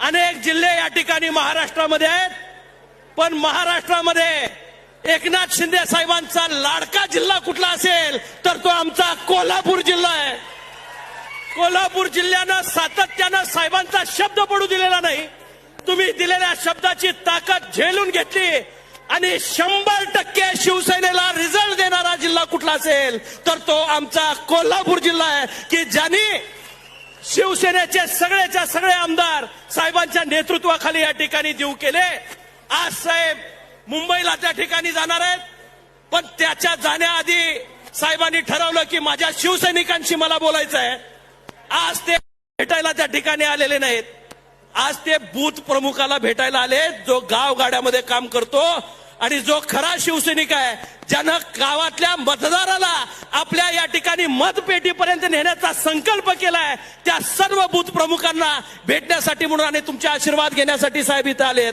अनेक जिल्हे या ठिकाणी महाराष्ट्रामध्ये आहेत. पण महाराष्ट्रामध्ये एकनाथ शिंदे साहेबांचा लाडका जिल्हा कुठला असेल तर तो आमचा कोल्हापूर जिल्हा आहे. कोल्हापूर जिल्ह्यानं सातत्यानं साहेबांचा शब्द पडू दिलेला नाही. तुम्ही दिलेल्या शब्दाची ताकद झेलून घेतली आणि शंभर टक्के शिवसेनेला रिझल्ट देणारा जिल्हा कुठला असेल तर तो आमचा कोल्हापूर जिल्हा आहे. की ज्यांनी शिवसेनेचे सगळेच्या सगळे आमदार साहेबांच्या नेतृत्वाखाली या ठिकाणी देऊ केले. आज साहेब मुंबईला त्या ठिकाणी जाणार आहेत. पण त्याच्या जाण्याआधी साहेबांनी ठरवलं की माझ्या शिवसैनिकांशी मला बोलायचं आहे. आज ते भेटायला त्या ठिकाणी आलेले नाहीत. आज ते बूथ प्रमुखाला भेटायला आले जो गाव गाड्यामध्ये काम करतो. आणि जो खरा शिवसैनिक आहे ज्यानं गावातल्या मतदाराला आपल्या या ठिकाणी मतपेटीपर्यंत नेण्याचा संकल्प केलाय त्या सर्व बूथ प्रमुखांना भेटण्यासाठी म्हणून आणि तुमचे आशीर्वाद घेण्यासाठी साहेब इथं आले